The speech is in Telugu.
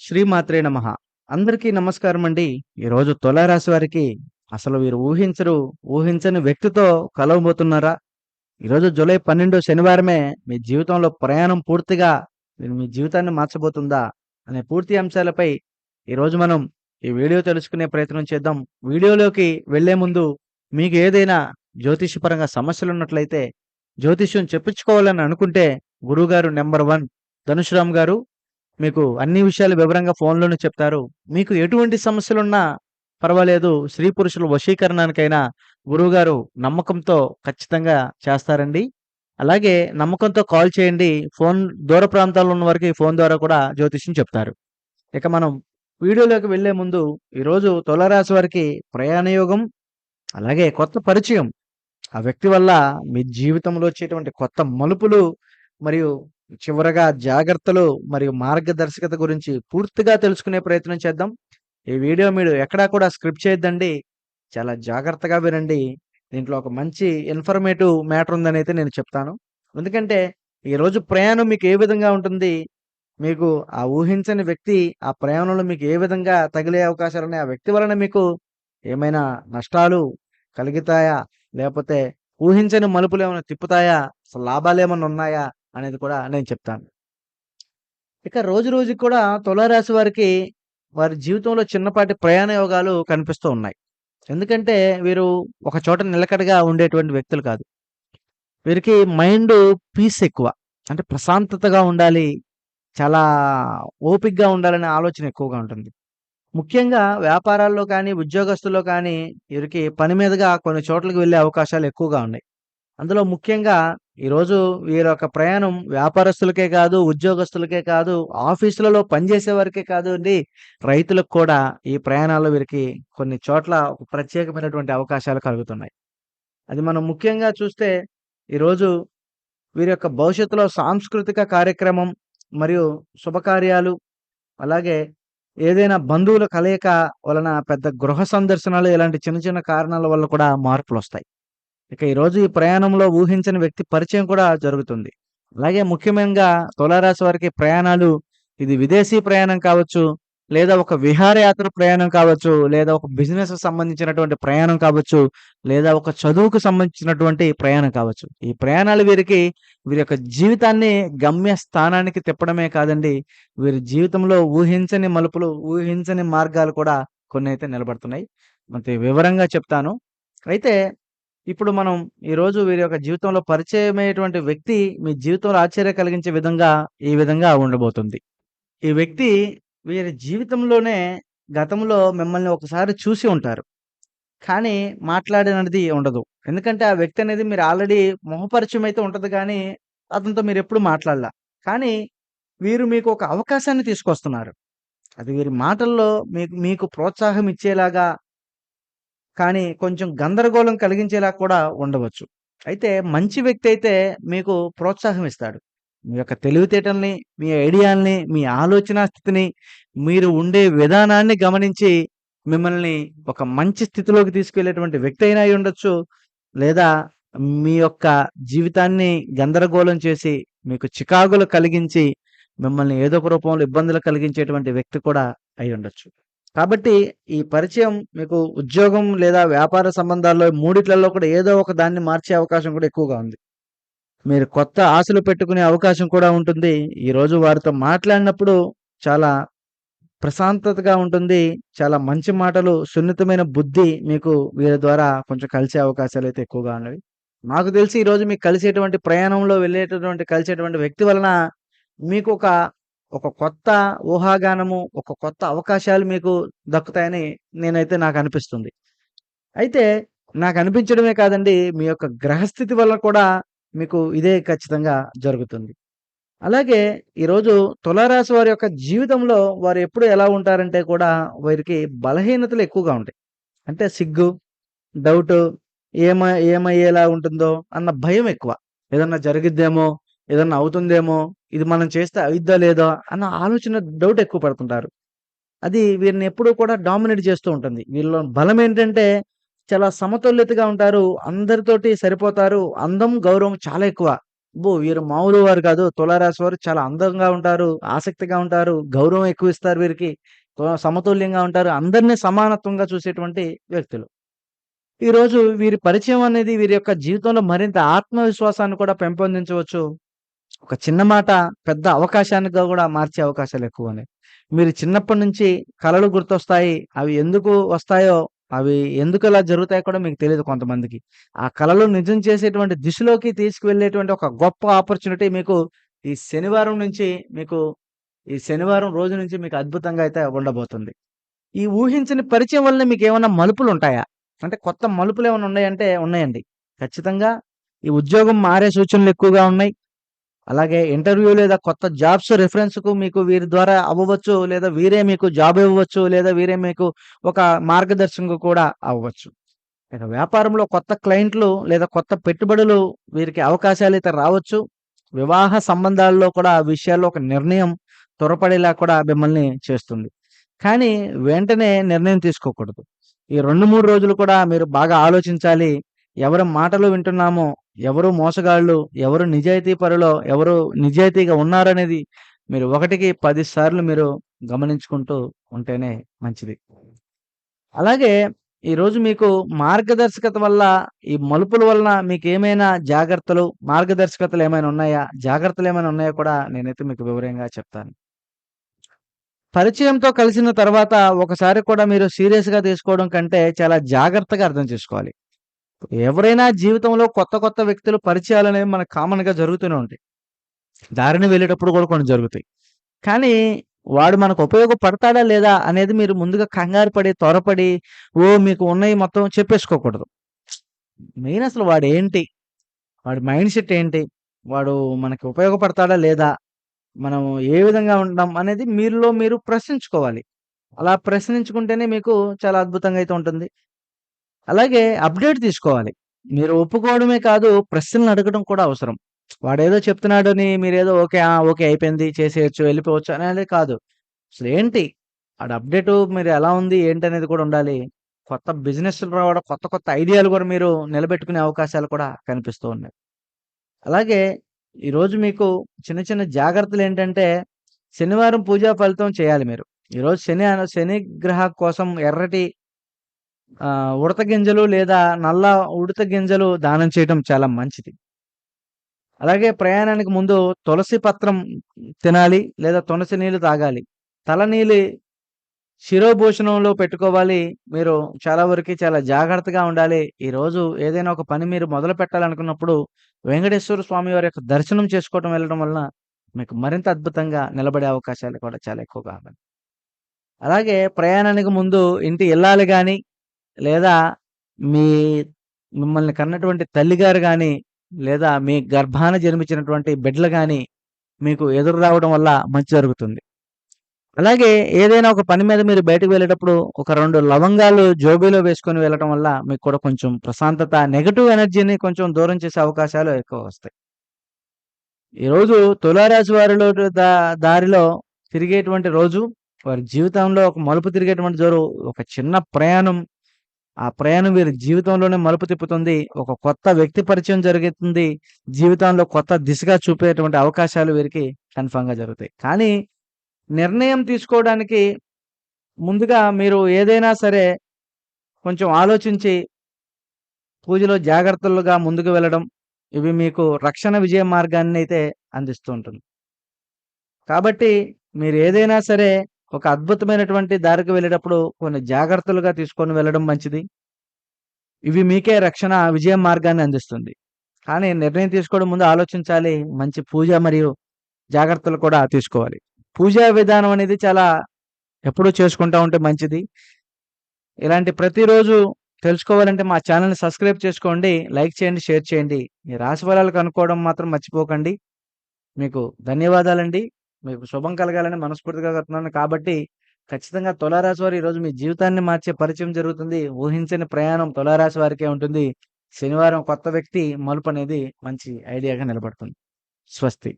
శ్రీమాత్రే నమ. అందరికీ నమస్కారం అండి. ఈరోజు తులారాశి వారికి అసలు వీరు ఊహించరు ఊహించని వ్యక్తితో కలవబోతున్నారా? ఈరోజు జూలై పన్నెండు శనివారమే మీ జీవితంలో ప్రయాణం పూర్తిగా మీరు మీ జీవితాన్ని మార్చబోతుందా అనే పూర్తి అంశాలపై ఈరోజు మనం ఈ వీడియో తెలుసుకునే ప్రయత్నం చేద్దాం. వీడియోలోకి వెళ్ళే ముందు మీకు ఏదైనా జ్యోతిష్యపరంగా సమస్యలు ఉన్నట్లయితే జ్యోతిష్యం చెప్పించుకోవాలని అనుకుంటే గురువుగారు నెంబర్ వన్ ధనుషురామ్ గారు మీకు అన్ని విషయాలు వివరంగా ఫోన్లోనే చెప్తారు. మీకు ఎటువంటి సమస్యలున్నా పర్వాలేదు. స్త్రీ పురుషుల వశీకరణానికైనా గురువుగారు నమ్మకంతో ఖచ్చితంగా చేస్తారండి. అలాగే నమ్మకంతో కాల్ చేయండి. ఫోన్ దూర ప్రాంతాల్లో ఉన్న వారికి ఫోన్ ద్వారా కూడా జ్యోతిష్యం చెప్తారు. ఇక మనం వీడియోలోకి వెళ్ళే ముందు ఈరోజు తులరాశి వారికి ప్రయాణయోగం అలాగే కొత్త పరిచయం. ఆ వ్యక్తి వల్ల మీ జీవితంలో వచ్చేటువంటి కొత్త మలుపులు మరియు చివరగా జాగ్రత్తలు మరియు మార్గదర్శకత గురించి పూర్తిగా తెలుసుకునే ప్రయత్నం చేద్దాం. ఈ వీడియో మీరు ఎక్కడా కూడా స్క్రిప్ట్ చేయొద్దండి. చాలా జాగ్రత్తగా వినండి. దీంట్లో ఒక మంచి ఇన్ఫర్మేటివ్ మ్యాటర్ ఉందని అయితే నేను చెప్తాను. ఎందుకంటే ఈరోజు ప్రయాణం మీకు ఏ విధంగా ఉంటుంది? మీకు ఆ ఊహించని వ్యక్తి ఆ ప్రయాణంలో మీకు ఏ విధంగా తగిలే అవకాశాలు ఉన్నాయి ఆ వ్యక్తి వలన మీకు ఏమైనా నష్టాలు కలుగుతాయా? లేకపోతే ఊహించని మలుపులు ఏమైనా తిప్పుతాయా? అసలు లాభాలు ఏమైనా ఉన్నాయా? అనేది కూడా నేను చెప్తాను. ఇక రోజు రోజుకి కూడా తులారాశి వారికి వారి జీవితంలో చిన్నపాటి ప్రయాణ యోగాలు కనిపిస్తూ ఉన్నాయి. ఎందుకంటే వీరు ఒక చోట నిలకడగా ఉండేటువంటి వ్యక్తులు కాదు. వీరికి మైండ్ పీస్ ఎక్కువ. అంటే ప్రశాంతతగా ఉండాలి చాలా ఓపిక్గా ఉండాలనే ఆలోచన ఎక్కువగా ఉంటుంది. ముఖ్యంగా వ్యాపారాల్లో కానీ ఉద్యోగస్తుల్లో కానీ వీరికి పని మీదుగా కొన్ని చోట్లకి వెళ్ళే అవకాశాలు ఎక్కువగా ఉన్నాయి. అందులో ముఖ్యంగా ఈరోజు వీరి యొక్క ప్రయాణం వ్యాపారస్తులకే కాదు ఉద్యోగస్తులకే కాదు ఆఫీసులలో పనిచేసే వారికే కాదు అండి. రైతులకు కూడా ఈ ప్రయాణాల్లో వీరికి కొన్ని చోట్ల ఒక ప్రత్యేకమైనటువంటి అవకాశాలు కలుగుతున్నాయి. అది మనం ముఖ్యంగా చూస్తే ఈరోజు వీరి యొక్క భవిష్యత్తులో సాంస్కృతిక కార్యక్రమం మరియు శుభకార్యాలు అలాగే ఏదైనా బంధువుల కలయిక వలన పెద్ద గృహ సందర్శనలు ఇలాంటి చిన్న చిన్న కారణాల వల్ల కూడా మార్పులు వస్తాయి ఇక ఈరోజు ఈ ప్రయాణంలో ఊహించని వ్యక్తి పరిచయం కూడా జరుగుతుంది. అలాగే ముఖ్యంగా తులారాశి వారికి ప్రయాణాలు ఇది విదేశీ ప్రయాణం కావచ్చు లేదా ఒక విహారయాత్ర ప్రయాణం కావచ్చు లేదా ఒక బిజినెస్ సంబంధించినటువంటి ప్రయాణం కావచ్చు లేదా ఒక చదువుకు సంబంధించినటువంటి ప్రయాణం కావచ్చు. ఈ ప్రయాణాలు వీరికి వీరి యొక్క జీవితాన్ని గమ్య స్థానానికి తిప్పడమే కాదండి. వీరి జీవితంలో ఊహించని మలుపులు ఊహించని మార్గాలు కూడా కొన్ని అయితే నిలబడుతున్నాయి. మరి వివరంగా చెప్తాను. అయితే ఇప్పుడు మనం ఈరోజు వీరి యొక్క జీవితంలో పరిచయమయ్యేటువంటి వ్యక్తి మీ జీవితంలో ఆశ్చర్య కలిగించే విధంగా ఈ విధంగా ఉండబోతుంది. ఈ వ్యక్తి వీరి జీవితంలోనే గతంలో మిమ్మల్ని ఒకసారి చూసి ఉంటారు. కానీ మాట్లాడినది ఉండదు. ఎందుకంటే ఆ వ్యక్తి అనేది మీరు ఆల్రెడీ మొహపరిచయం అయితే ఉంటుంది కానీ అతనితో మీరు ఎప్పుడు మాట్లాడలా. కానీ వీరు మీకు ఒక అవకాశాన్ని తీసుకొస్తున్నారు. అది వీరి మాటల్లో మీకు మీకు ప్రోత్సాహం ఇచ్చేలాగా కానీ కొంచెం గందరగోళం కలిగించేలా కూడా ఉండవచ్చు. అయితే మంచి వ్యక్తి అయితే మీకు ప్రోత్సాహం ఇస్తాడు. మీ యొక్క తెలివితేటల్ని మీ ఐడియాల్ని మీ ఆలోచన స్థితిని మీరు ఉండే విధానాన్ని గమనించి మిమ్మల్ని ఒక మంచి స్థితిలోకి తీసుకెళ్ళేటువంటి వ్యక్తి అయినా ఉండొచ్చు. లేదా మీ యొక్క జీవితాన్ని గందరగోళం చేసి మీకు చికాకులు కలిగించి మిమ్మల్ని ఏదో ఒక రూపంలో ఇబ్బందులు కలిగించేటువంటి వ్యక్తి కూడా అయి ఉండొచ్చు. కాబట్టి ఈ పరిచయం మీకు ఉద్యోగం లేదా వ్యాపార సంబంధాల్లో మూడిట్లలో కూడా ఏదో ఒక దాన్ని మార్చే అవకాశం కూడా ఎక్కువగా ఉంది. మీరు కొత్త ఆశలు పెట్టుకునే అవకాశం కూడా ఉంటుంది. ఈరోజు వారితో మాట్లాడినప్పుడు చాలా ప్రశాంతతగా ఉంటుంది. చాలా మంచి మాటలు సున్నితమైన బుద్ధి మీకు వీరి ద్వారా కొంచెం కలిసే అవకాశాలు అయితే ఎక్కువగా ఉన్నవి. నాకు తెలిసి ఈరోజు మీకు కలిసేటువంటి ప్రయాణంలో వెళ్ళేటటువంటి కలిసేటువంటి వ్యక్తి వలన మీకు ఒక ఒక కొత్త ఊహాగానము ఒక కొత్త అవకాశాలు మీకు దక్కుతాయని నేనైతే నాకు అనిపిస్తుంది అయితే నాకు అనిపించడమే కాదండి మీ యొక్క గ్రహస్థితి వల్ల కూడా మీకు ఇదే ఖచ్చితంగా జరుగుతుంది. అలాగే ఈరోజు తులారాశి వారి యొక్క జీవితంలో వారు ఎప్పుడు ఎలా ఉంటారంటే కూడా వారికి బలహీనతలు ఎక్కువగా ఉంటాయి. అంటే సిగ్గు డౌట్ ఏమ ఏమయ్యేలా ఉంటుందో అన్న భయం ఎక్కువ. ఏదన్నా జరిగిద్దేమో ఏదన్నా అవుతుందేమో ఇది మనం చేస్తే అయిద్దా లేదా అన్న ఆలోచన డౌట్ ఎక్కువ పడుతుంటారు అది వీరిని ఎప్పుడూ కూడా డామినేట్ చేస్తూ ఉంటుంది వీళ్ళ బలం ఏంటంటే చాలా సమతుల్యతగా ఉంటారు అందరితోటి సరిపోతారు అందం గౌరవం చాలా ఎక్కువ అబ్బో! వీరు మామూలు వారు కాదు. తులారాశి వారు చాలా అందంగా ఉంటారు, ఆసక్తిగా ఉంటారు, గౌరవం ఎక్కువ ఇస్తారు వీరికి. సమతుల్యంగా ఉంటారు. అందరిని సమానత్వంగా చూసేటువంటి వ్యక్తులు. ఈరోజు వీరి పరిచయం అనేది వీరి యొక్క జీవితంలో మరింత ఆత్మవిశ్వాసాన్ని కూడా పెంపొందించవచ్చు. ఒక చిన్న మాట పెద్ద అవకాశానిగా కూడా మార్చే అవకాశాలు ఎక్కువున్నాయి. మీరు చిన్నప్పటి నుంచి కళలు గుర్తొస్తాయి. అవి ఎందుకు వస్తాయో, అవి ఎందుకు ఇలా జరుగుతాయో కూడా మీకు తెలియదు కొంతమందికి. ఆ కళలు నిజం చేసేటువంటి దిశలోకి తీసుకువెళ్ళేటువంటి ఒక గొప్ప ఆపర్చునిటీ మీకు ఈ శనివారం నుంచి మీకు ఈ శనివారం రోజు నుంచి మీకు అద్భుతంగా అయితే ఉండబోతుంది. ఈ ఊహించని పరిచయం వల్ల మీకు ఏమైనా మలుపులు ఉంటాయా అంటే కొత్త మలుపులు ఏమైనా ఉన్నాయంటే ఉన్నాయండి. ఖచ్చితంగా ఈ ఉద్యోగం మారే సూచనలు ఎక్కువగా ఉన్నాయి. అలాగే ఇంటర్వ్యూ లేదా కొత్త జాబ్స్ రిఫరెన్స్‌కు మీకు వీరి ద్వారా అవ్వవచ్చు. లేదా వీరే మీకు జాబ్ ఇవ్వవచ్చు. లేదా వీరే మీకు ఒక మార్గదర్శకంగా కూడా అవ్వచ్చు. ఇక వ్యాపారంలో కొత్త క్లయింట్లు లేదా కొత్త పెట్టుబడులు వీరికి అవకాశాలు అయితే రావచ్చు. వివాహ సంబంధాల్లో కూడా విషయాల్లో ఒక నిర్ణయం త్వరపడేలా కూడా మిమ్మల్ని చేస్తుంది. కానీ వెంటనే నిర్ణయం తీసుకోకూడదు. ఈ 2, 3 రోజులు కూడా మీరు బాగా ఆలోచించాలి. ఎవరి మాటలు వింటున్నామో, ఎవరు మోసగాళ్ళు, ఎవరు నిజాయితీ పరులో, ఎవరు నిజాయితీగా ఉన్నారనేది మీరు ఒకటికి పది సార్లు మీరు గమనించుకుంటూ ఉంటేనే మంచిది. అలాగే ఈరోజు మీకు మార్గదర్శకత వల్ల ఈ మలుపుల వలన మీకు ఏమైనా జాగ్రత్తలు, మార్గదర్శకతలు ఏమైనా ఉన్నాయా? జాగ్రత్తలు ఏమైనా ఉన్నాయా కూడా నేనైతే మీకు వివరంగా చెప్తాను. పరిచయంతో కలిసిన తర్వాత ఒకసారి కూడా మీరు సీరియస్‌గా తీసుకోవడం కంటే చాలా జాగ్రత్తగా అర్థం చేసుకోవాలి. ఎవరైనా జీవితంలో కొత్త కొత్త వ్యక్తులు పరిచయాలనేవి మనకు కామన్‌గా జరుగుతూనే ఉంటాయి. దారిని వెళ్ళేటప్పుడు కూడా కొన్ని జరుగుతాయి. కానీ వాడు మనకు ఉపయోగపడతాడా లేదా అనేది మీరు ముందుగా కంగారు పడి, త్వరపడి ఓ మీకు ఉన్నాయి మొత్తం చెప్పేసుకోకూడదు. మెయిన్ అసలు వాడు ఏంటి వాడి మైండ్ సెట్ ఏంటి? వాడు మనకి ఉపయోగపడతాడా లేదా? మనం ఏ విధంగా ఉంటాం అనేది మీరులో మీరు ప్రశ్నించుకోవాలి. అలా ప్రశ్నించుకుంటేనే మీకు చాలా అద్భుతంగా అయితే ఉంటుంది. అలాగే అప్‌డేట్ తీసుకోవాలి. మీరు ఒప్పుకోవడమే కాదు ప్రశ్నలు అడగడం కూడా అవసరం. వాడేదో చెప్తున్నాడని మీరేదో ఓకే. ఓకే. అయిపోయింది. చేసేయచ్చు వెళ్ళిపోవచ్చు అనేది కాదు. అసలు ఏంటి ఆడ అప్‌డేటు మీరు ఎలా ఉంది? ఏంటి అనేది కూడా ఉండాలి. కొత్త బిజినెస్‌లు రావడం, కొత్త కొత్త ఐడియాలు కూడా మీరు నిలబెట్టుకునే అవకాశాలు కూడా కనిపిస్తూ ఉన్నాయి. అలాగే ఈరోజు మీకు చిన్న చిన్న జాగ్రత్తలు ఏంటంటే శనివారం పూజా ఫలితం చేయాలి మీరు. ఈరోజు శని శని గ్రహ కోసం ఎర్రటి ఉడత గింజలు లేదా నల్ల ఉడత గింజలు దానం చేయడం చాలా మంచిది. అలాగే ప్రయాణానికి ముందు తులసి పత్రం తినాలి. లేదా తులసి నీళ్ళు తాగాలి. తలనీళ్ళు శిరోభూషణంలో పెట్టుకోవాలి. మీరు చాలా వరకు చాలా జాగ్రత్తగా ఉండాలి. ఈరోజు ఏదైనా ఒక పని మీరు మొదలు పెట్టాలనుకున్నప్పుడు వెంకటేశ్వర స్వామి వారి యొక్క దర్శనం చేసుకోవటం వెళ్ళడం వలన మీకు మరింత అద్భుతంగా నిలబడే అవకాశాలు కూడా చాలా ఎక్కువగా ఉన్నాయి. అలాగే ప్రయాణానికి ముందు ఇంటి వెళ్ళాలి కానీ లేదా మీ మిమ్మల్ని కన్నటువంటి తల్లిగారు కానీ లేదా మీ గర్భాన జన్మించినటువంటి బిడ్డలు కానీ మీకు ఎదురు రావడం వల్ల మంచి జరుగుతుంది. అలాగే ఏదైనా ఒక పని మీద మీరు బయటకు వెళ్ళేటప్పుడు ఒక రెండు లవంగాలు జోబీలో వేసుకొని వెళ్ళటం వల్ల మీకు కూడా కొంచెం ప్రశాంతత, నెగటివ్ ఎనర్జీని కొంచెం దూరం చేసే అవకాశాలు ఎక్కువ వస్తాయి ఈరోజు తులారాశి వారిలో దారిలో తిరిగేటువంటి రోజు, వారి జీవితంలో ఒక మలుపు తిరిగేటువంటి జోరు ఒక చిన్న ప్రయాణం. ఆ ప్రయాణం వీరి జీవితంలోనే మలుపు తిప్పుతుంది. ఒక కొత్త వ్యక్తి పరిచయం జరుగుతుంది. జీవితంలో కొత్త దిశగా చూపేటువంటి అవకాశాలు వీరికి కన్ఫామ్గా జరుగుతాయి. కానీ నిర్ణయం తీసుకోవడానికి ముందుగా మీరు ఏదైనా సరే కొంచెం ఆలోచించి పూజలో జాగ్రత్తలుగా ముందుకు వెళ్ళడం, ఇవి మీకు రక్షణ విజయ మార్గాన్ని అయితే అందిస్తూ ఉంటుంది. కాబట్టి మీరు ఏదైనా సరే ఒక అద్భుతమైనటువంటి దారికి వెళ్ళేటప్పుడు కొన్ని జాగ్రత్తలుగా తీసుకొని వెళ్ళడం మంచిది. ఇవి మీకే రక్షణ విజయ మార్గాన్ని అందిస్తుంది. కానీ నిర్ణయం తీసుకోవడం ముందు ఆలోచించాలి. మంచి పూజ మరియు జాగ్రత్తలు కూడా తీసుకోవాలి. పూజా విధానం అనేది చాలా ఎప్పుడూ చేసుకుంటూ ఉంటే మంచిది. ఇలాంటి ప్రతిరోజు తెలుసుకోవాలంటే మా ఛానల్ని సబ్స్క్రైబ్ చేసుకోండి. లైక్ చేయండి, షేర్ చేయండి. మీ రాశి ఫలాలు కనుక్కోవడం మాత్రం మర్చిపోకండి. మీకు ధన్యవాదాలండి. మీకు శుభం కలగాలని మనస్ఫూర్తిగా కలుగుతున్నాను కాబట్టి ఖచ్చితంగా తులారాశి వారు ఈరోజు మీ జీవితాన్ని మార్చే పరిచయం జరుగుతుంది. ఊహించని ప్రయాణం తులారాశి వారికే ఉంటుంది. శనివారం కొత్త వ్యక్తి మలుపు అనేది మంచి ఐడియాగా నిలబడుతుంది. స్వస్తి.